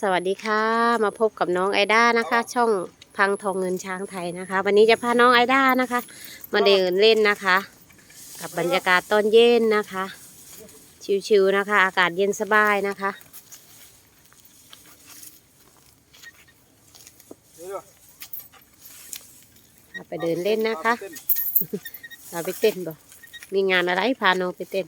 สวัสดีค่ะ มาพบกับน้องไอด้านะคะ ช่องพังทองเงินช้างไทยนะคะ วันนี้จะพาน้องไอด้านะคะ มาเดินเล่นนะคะ กับบรรยากาศตอนเย็นนะคะ ชิวๆนะคะ อากาศเย็นสบายนะคะพาไปเดินเล่นนะคะพาไปเต้นบ่มีงานอะไรพาน้องไปเต้น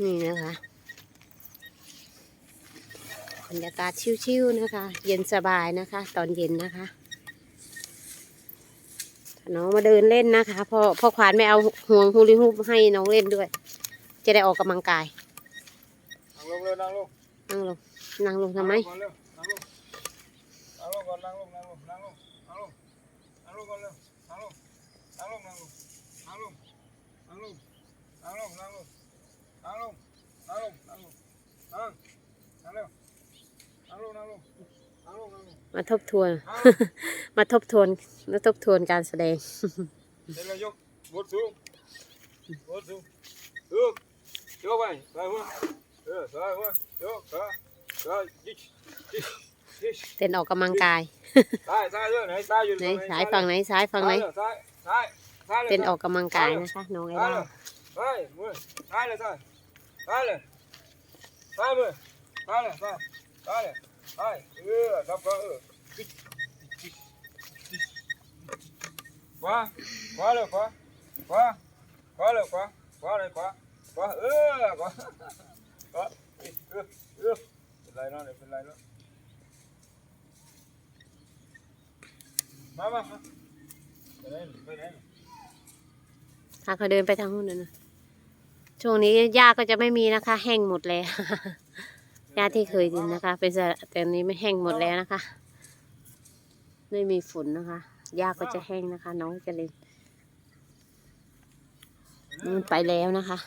นี่นะคะบรรยากาศชิวๆนะคะ เย็นสบายนะคะ ตอนเย็นนะคะถ้าน้องมาเดินเล่นนะคะพ่อพ่อขวานไม่เอาห่วงฮูลิฮูปให้น้องเล่นด้วย จะได้ออกกำลังกาย นั่งลงเร็วนั่งลงนั่งลงนั่งลงทำไมก่อนเร็วนั่งลงนั่งลงก่อนนั่งลงนั่งลงนั่งลงนั่งลงนั่งลงก่อนเร็วนั่งลงนั่งลงนั่งลงนั่งลงนั่งลงนั่งลงนั่งลง นั่งลงนั่งลงนั่งลงนั่งนั่งเร็วนั่งนั่งลงนั่งลงนั่งลงนั่งลงนั่งลงมาทบทวน มาทบทวนมาทบทวนการแสดงเดี๋ยวเรายกบดสูงบดสูงสูงยกไปไปหัวเออไปหัวยกไปไปยิกยิกยิกเต้นออกกำลังกายซ้ายซ้ายด้วยไหนซ้ายอยู่ไหนซ้ายฝั่งไหนซ้ายฝั่งไหนซ้ายซ้ายซ้ายเลยเต้นออกกำลังกายนะคะน้องไอซ้ายด้าเลยซ้ายมือซ้ายเลยซ้าย Hadi. Hadi. Hadi. Hadi. Hadi. Hadi. Ừ, đọc qua ừ. qua, Quá rồi qua, qua, qua rồi qua, qua rồi qua, qua Ừ, qua, qua, Ừ, ừ. Lại nó phải lại nó. Mama. ไปไหนไปไหนหากเขาเดินไปทางนู้นน่ะ ช่วงนี้หญ้าก็จะไม่มีนะคะ แห้งหมดแล้วหญ้าที่เคยดินนะคะ เป็นแต่อันนี้ไม่แห้งหมดแล้วนะคะ ไม่มีฝนนะคะหญ้าก็จะแห้งนะคะ น้องจะเล่นมันไปแล้วนะคะ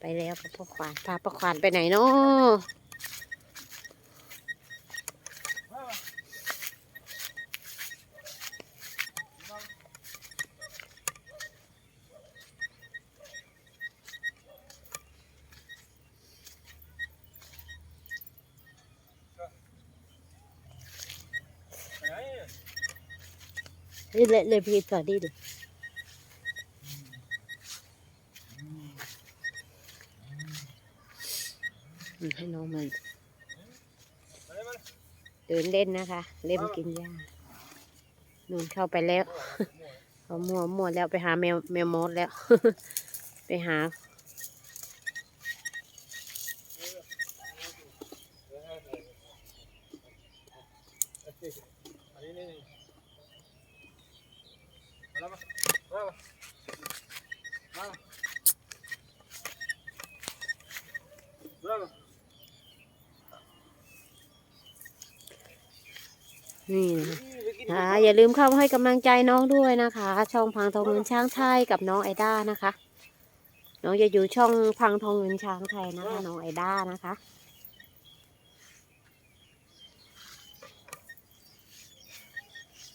ไปแล้วกับพ่อขวานพาพ่อขวานไปไหนเนาะ นี่เลยเลยพีก่อนดิดิให้น้องมันเดินเล่นนะคะ เล่นกินหญ้านู่นเข้าไปแล้วเขามัวมัวแล้วไปหาแมวแมวมดแล้ว ไปหา อันนี้นี่มาแล้วมามามามามา นี่นะคะอ่าอย่าลืมเข้ามาให้กำลังใจน้องด้วยนะคะ ช่องพังทองเงินช้างไทยกับน้องไอด้านะคะ น้องจะอยู่ช่องพังทองเงินช้างไทยนะคะ น้องไอด้านะคะ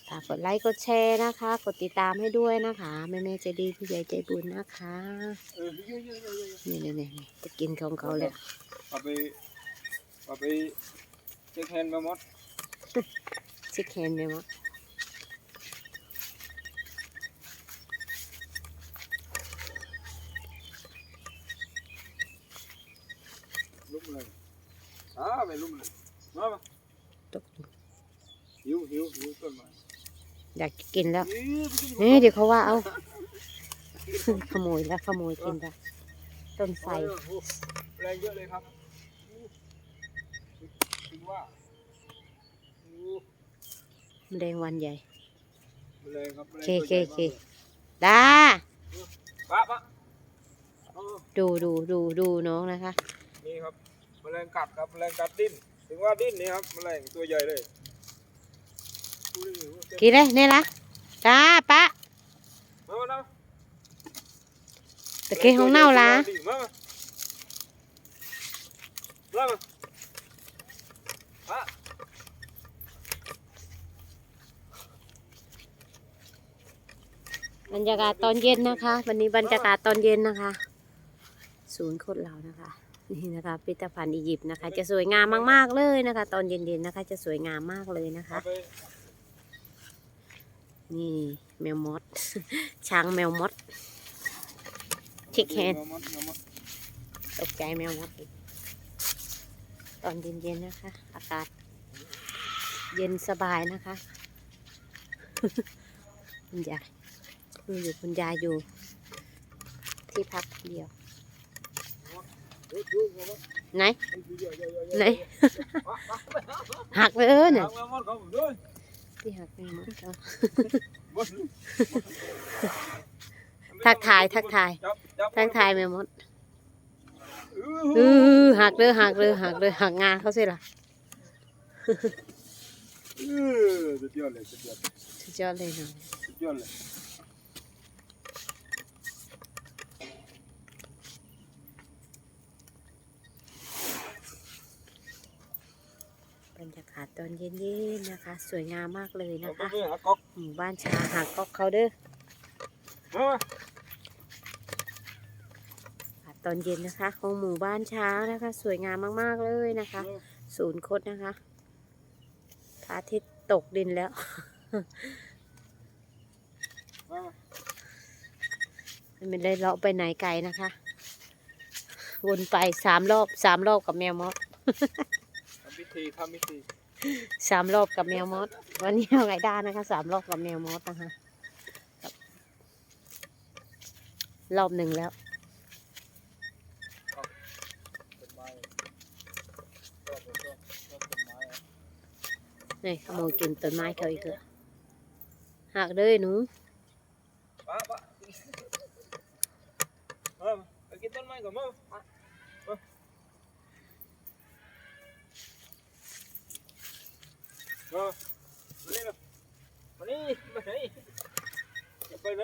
ฝากกดไลค์กดแชร์นะคะ กดติดตามให้ด้วยนะคะแม่แม่ๆใจดีผู้ใหญ่ใจบุญนะคะเออเยอะเยอะเยอะเยอะนี่นี่นี่นี่จะกินของเขาเลยเอาไปเอาไปเช็คแฮนด์มาหมดชิคเคนไหมวะลุกเลยอ่าไปลุกเลยมามาตกหิวหิวหิวต้นไม้ อยากกินแล้วหิวไปกินเฮ้ยเดี๋ยวเขาว่าเอาขโมยแล้วขโมยกินไปต้นไทรโอ้โหแรงเยอะเลยครับถึงว่าโอ้มะเร็งวันใหญ่แรงครับเคเคเคดาปะปะเออดูดูดูดูน้องนะคะ นี่ครับแมลงกัดครับแมลงกัดดิ้น ถึงว่าดิ้นนี่ครับแมลงตัวใหญ่เลยดูดิโอ้โหเต็ม กินเลยนี่ละดาปะมามามาตะเกียงของเน่าละมามามามาฮะบรรยากาศตอนเย็นนะคะ วันนี้บรรยากาศตอนเย็นนะคะ ศูนย์คนเรานะคะ นี่นะคะพิพิธภัณฑ์อียิปต์นะคะ จะสวยงามมากๆเลยนะคะ ตอนเย็นๆนะคะ จะสวยงามมากเลยนะคะเอาไป นี่แมวมด ช้างแมวมดชิคแฮนตกใจแมวมดอีกตอนเย็นๆนะคะ อากาศ เย็นสบายนะคะคุณยายนี่อยู่คุณยายอยู่ ที่พักเดียว ไหน ไหน หักเลยเนี่ย เอามาเอามาเอามาที่หักแมวมดเอาบดทักทายทักทายจับจับทักทายแมวมดอื้เอออหักเลยหักเลยหักเลยหักงาเขาสิล่ะเออสุดยอดเลยสุดยอดสุดยอดเลยเนาะสุดยอดเลย บรรยากาศ ตอนเย็นๆนะคะ สวยงามมากเลยเอานะไปคะไปหาก๊อกหมู่บ้านชาหากก็เขาเด้อมาตอนเย็นนะคะของหมู่บ้านช้างนะคะ สวยงามมากๆเลยนะคะ ศูนย์คดนะคะพระอาทิตย์ตกดินแล้วมาไม่ได้เลาะไปไหนไกลนะคะ วนไปสามรอบสามรอบกับแมวมดทำพิธีทำพิธี สามรอบกับแมวมดวันนี้เอาไงได้นะคะสามรอบกับแมวมดนะคะรอบหนึ่งแล้วนี่ขโมยกินต้นไม้เขาอีกแล้วหักเลยหนูมาไปกินต้นไม้ก่อนมามามา มานี่นะมานี่มาไหนจะไปไหน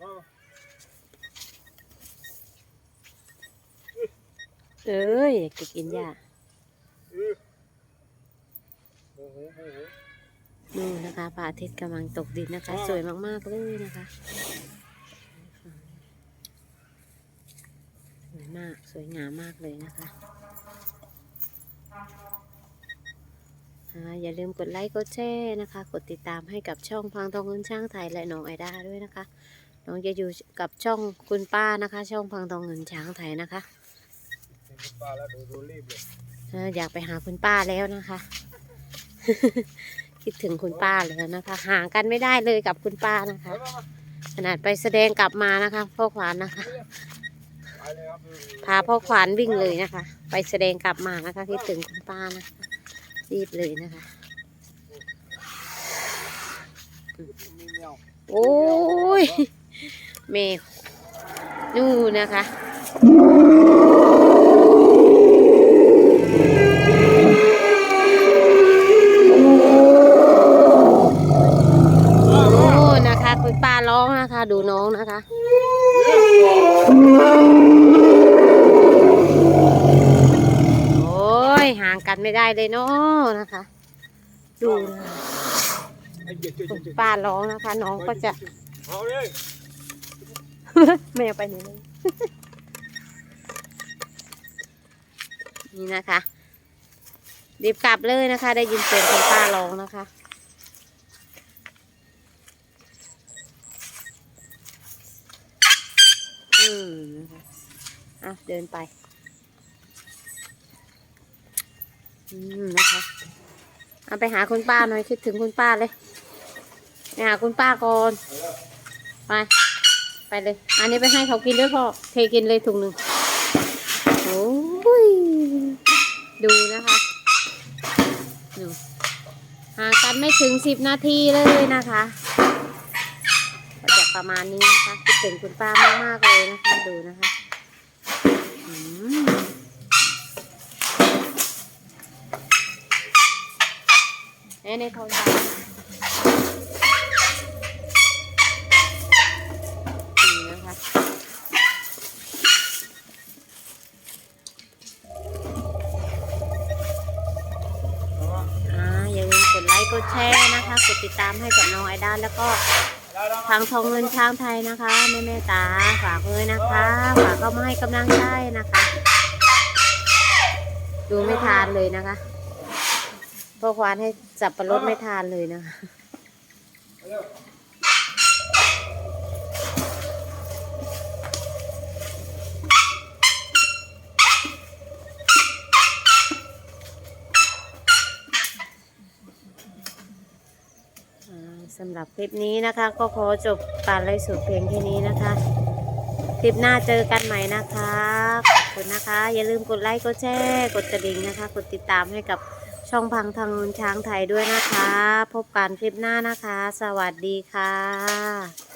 มาเอ้ยอยากจะกินหญ้าเออโอ้โหโอ้โหนู่นนะคะพระอาทิตย์กำลังตกดินนะคะว้าวสวยมาก ๆ เลยนะคะสวยมาก สวยงามมากเลยนะคะ อ่าอย่าลืมกดไลค์กดแชร์นะคะ กดติดตามให้กับช่องพังทองเงินช่างไทยและน้องไอด้าด้วยนะคะ น้องจะอยู่กับช่องคุณป้านะคะ ช่องพังทองเงินช้างไทยนะคะเห็นป้าแล้วดูดูรีบเลยเอออยากไปหาคุณป้าแล้วนะคะ คิดถึงคุณป้าแล้วนะคะห่างกันไม่ได้เลยกับคุณป้านะคะมามามาขนาดไปแสดงกลับมานะคะพ่อขวานนะคะไปเลยครับพาพ่อขวานวิ่งเลยนะคะ ไปแสดงกลับมานะคะ คิดถึงคุณป้านะคะ รีบเลยนะคะมีแมวโอ้ยเมฆนู่นนะคะโอ้นะคะคุณป้าร้องนะคะ ดูน้องนะคะ โอ้ยห่าง กันไม่ได้เลยเนาะนะคะ ดูนะป้าร้องนะคะ น้องก็จะแมวไปไหนเลยนี่นะคะรีบกลับเลยนะคะ ได้ยินเสียงคุณป้าร้องนะคะอืมนะคะอะเดินไป นะคะเอาไปหาคุณป้าหน่อยคิดถึงคุณป้าเลยไปหาคุณป้าก่อนไปไปเลย อันนี้ไปให้เขากินด้วยพ่อเทกินเลยถุงหนึ่งโอ้ยดูนะคะดูห่างกันไม่ถึงสิบนาทีเลยนะคะก็จะประมาณนี้นะคะคิดถึงคุณป้ามากๆเลยนะคะดูนะคะอืม แม่ในโทรศัพท์นี่นะคะอย่าลืมกดไลค์กดแชร์นะคะกดติดตามให้กับน้องไอด้านแล้วก็ทางทองเงินช้างไทยนะคะแม่แม่ตาฝากเลยนะคะฝากเข้ามาให้กำลังใจนะคะ ดูไม่ทานเลยนะคะ พ่อควานให้สับปะรดไม่ทานเลยนะคะสำหรับคลิปนี้นะคะ ก็ขอจบการไลฟ์สดเพียงแค่นี้นะคะ คลิปหน้าเจอกันใหม่นะคะขอบคุณนะคะ อย่าลืมกดไลค์กดแชร์กดกระดิ่งนะคะ กดติดตามให้กับ ช่องพังทางนูนช้างไทยด้วยนะคะ พบกันคลิปหน้านะคะ สวัสดีค่ะ